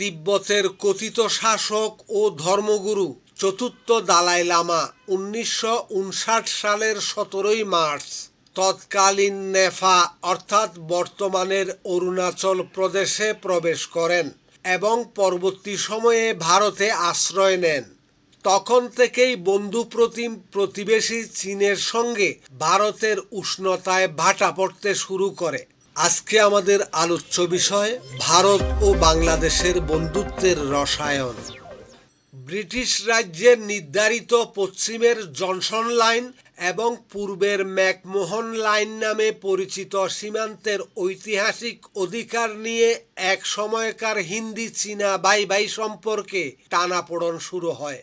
তিব্বতের কথিত শাসক ও ধর্মগুরু চতুর্থ দালাই লামা উনিশশো উনষাট সালের সতেরোই মার্চ। তৎকালীন নেফা অর্থাৎ বর্তমানের অরুণাচল প্রদেশে প্রবেশ করেন এবং পরবর্তী সময়ে ভারতে আশ্রয় নেন। তখন থেকেই বন্ধুপ্রতিম প্রতিবেশী চীনের সঙ্গে ভারতের উষ্ণতায় ভাটা পড়তে শুরু করে। আজকে আমাদের আলোচ্য বিষয়, ভারত ও বাংলাদেশের বন্ধুত্বের রসায়ন। ব্রিটিশ রাজ্যের নির্ধারিত পশ্চিমের জনসন লাইন এবং পূর্বের ম্যাকমোহন লাইন নামে পরিচিত সীমান্তের ঐতিহাসিক অধিকার নিয়ে এক সময়কার হিন্দি চীনা বাই বাই সম্পর্কে টানাপোড়ন শুরু হয়।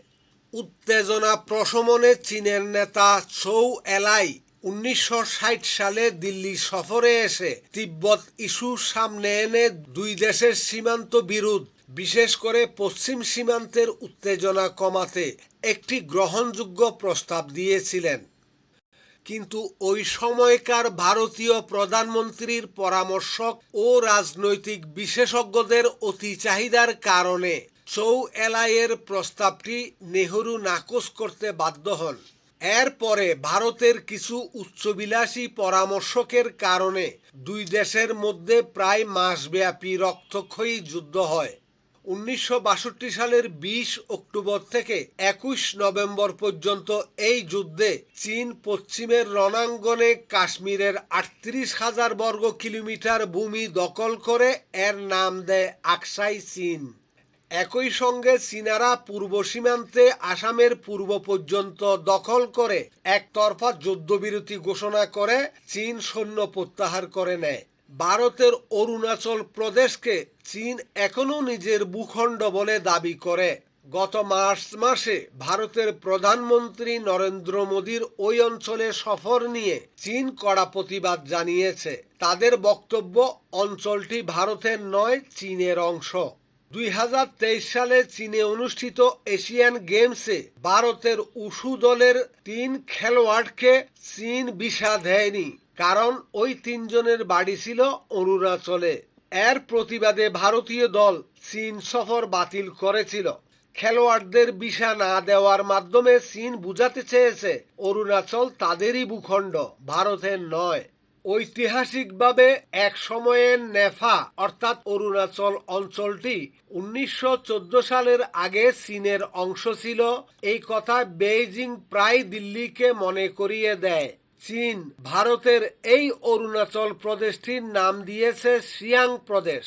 উত্তেজনা প্রশমনে চীনের নেতা ছৌ এলাই উনিশশো ষাট সালে দিল্লি সফরে এসে তিব্বত ইস্যু সামনে এনে দুই দেশের সীমান্ত বিরোধ, বিশেষ করে পশ্চিম সীমান্তের উত্তেজনা কমাতে একটি গ্রহণযোগ্য প্রস্তাব দিয়েছিলেন। কিন্তু ওই সময়কার ভারতীয় প্রধানমন্ত্রীর পরামর্শক ও রাজনৈতিক বিশেষজ্ঞদের অতি চাহিদার কারণে চৌ এলাইয়ের প্রস্তাবটি নেহরু নাকচ করতে বাধ্য হন। এরপরে ভারতের কিছু উচ্চবিলাসী পরামর্শকের কারণে দুই দেশের মধ্যে প্রায় মাসব্যাপী রক্তক্ষয়ী যুদ্ধ হয়। উনিশশো বাষট্টি সালের বিশ অক্টোবর থেকে একুশ নভেম্বর পর্যন্ত এই যুদ্ধে চীন পশ্চিমের রণাঙ্গনে কাশ্মীরের আটত্রিশ হাজার বর্গ কিলোমিটার ভূমি দখল করে এর নাম দেয় আকসাই চীন। একই সঙ্গে চীনারা পূর্ব সীমান্তে আসামের পূর্ব পর্যন্ত দখল করে একতরফা যুদ্ধবিরতি ঘোষণা করে চীন সৈন্য প্রত্যাহার করে নেয়। ভারতের অরুণাচল প্রদেশকে চীন এখনও নিজের ভূখণ্ড বলে দাবি করে। গত মার্চ মাসে ভারতের প্রধানমন্ত্রী নরেন্দ্র মোদীর ওই অঞ্চলে সফর নিয়ে চীন কড়া প্রতিবাদ জানিয়েছে। তাদের বক্তব্য, অঞ্চলটি ভারতের নয়, চীনের অংশ। দুই হাজার তেইশ সালে চীনে অনুষ্ঠিত এশিয়ান গেমসে ভারতের উশু দলের তিন খেলোয়াড়কে চীন ভিসা দেয়নি, কারণ ওই তিনজনের বাড়ি ছিল অরুণাচলে। এর প্রতিবাদে ভারতীয় দল চীন সফর বাতিল করেছিল। খেলোয়াড়দের ভিসা না দেওয়ার মাধ্যমে চীন বুঝাতে চেয়েছে, অরুণাচল তাদেরই ভূখণ্ড, ভারতের নয়। ঐতিহাসিকভাবে এক সময়ের নেফা, অর্থাৎ অরুণাচল অঞ্চলটি উনিশশো চোদ্দ সালের আগে চীনের অংশ ছিল। এই কথা বেইজিং প্রায় দিল্লিকে মনে করিয়ে দেয়। চীন ভারতের এই অরুণাচল প্রদেশটির নাম দিয়েছে সিয়াং প্রদেশ।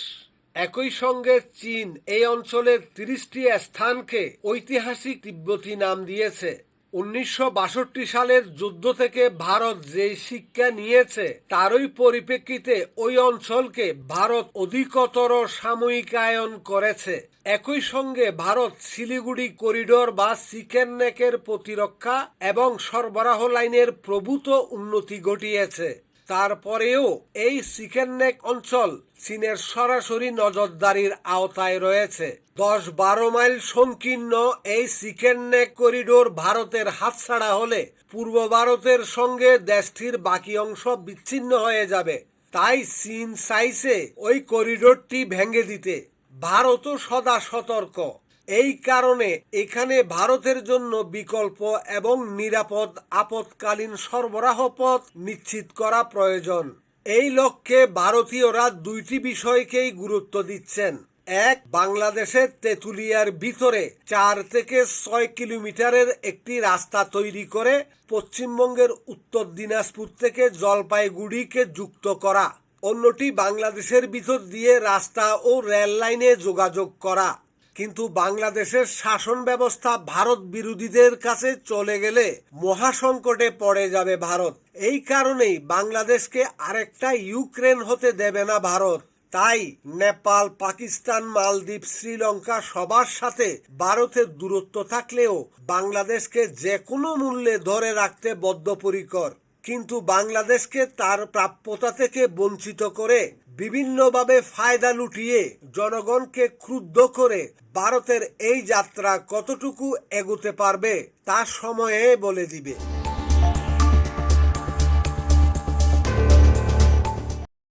একই সঙ্গে চীন এই অঞ্চলের তিরিশটি স্থানকে ঐতিহাসিক তিব্বতী নাম দিয়েছে। উনিশশো বাষট্টি সালের যুদ্ধ থেকে ভারত যে শিক্ষা নিয়েছে, তারই পরিপ্রেক্ষিতে ওই অঞ্চলকে ভারত অধিকতর সাময়িকায়ন করেছে। একই সঙ্গে ভারত শিলিগুড়ি করিডোর বা চিকেন নেকের প্রতিরক্ষা এবং সরবরাহ লাইনের প্রভূত উন্নতি ঘটিয়েছে। তারপরেও এই চিকেন নেক অঞ্চল চীনের সরাসরি নজরদারির আওতায় রয়েছে। দশ বারো মাইল সংকীর্ণ এই চিকেন নেক করিডোর ভারতের হাতছাড়া হলে পূর্ব ভারতের সঙ্গে দেশটির বাকি অংশ বিচ্ছিন্ন হয়ে যাবে। তাই চীন চাইছে ওই করিডোরটি ভেঙে দিতে। ভারতও সদা সতর্ক। এই কারণে এখানে ভারতের জন্য বিকল্প এবং নিরাপদ আপৎকালীন সরবরাহ পথ নিশ্চিত করা প্রয়োজন। এই লক্ষ্যে ভারতীয়রা দুইটি বিষয়কেই গুরুত্ব দিচ্ছেন। এক, বাংলাদেশের তেঁতুলিয়ার ভিতরে চার থেকে ছয় কিলোমিটারের একটি রাস্তা তৈরি করে পশ্চিমবঙ্গের উত্তর দিনাজপুর থেকে জলপাইগুড়িকে যুক্ত করা। অন্যটি বাংলাদেশের ভিতর দিয়ে রাস্তা ও রেল লাইনে যোগাযোগ করা। কিন্তু বাংলাদেশের শাসন ব্যবস্থা ভারত বিরোধীদের কাছে চলে গেলে মহাসংকটে পড়ে যাবে ভারত। এই কারণেই বাংলাদেশকে আরেকটা ইউক্রেন হতে দেবে না ভারত। তাই নেপাল, পাকিস্তান, মালদ্বীপ, শ্রীলঙ্কা সবার সাথে ভারতের দূরত্ব থাকলেও বাংলাদেশকে যে কোনো মূল্যে ধরে রাখতে বদ্ধপরিকর। কিন্তু বাংলাদেশকে তার প্রাপ্যতা থেকে বঞ্চিত করে বিভিন্নভাবে ফায়দা লুটিয়ে জনগণকে ক্রুদ্ধ করে ভারতের এই যাত্রা কতটুকু এগোতে পারবে তা সময়ে বলে দিবে।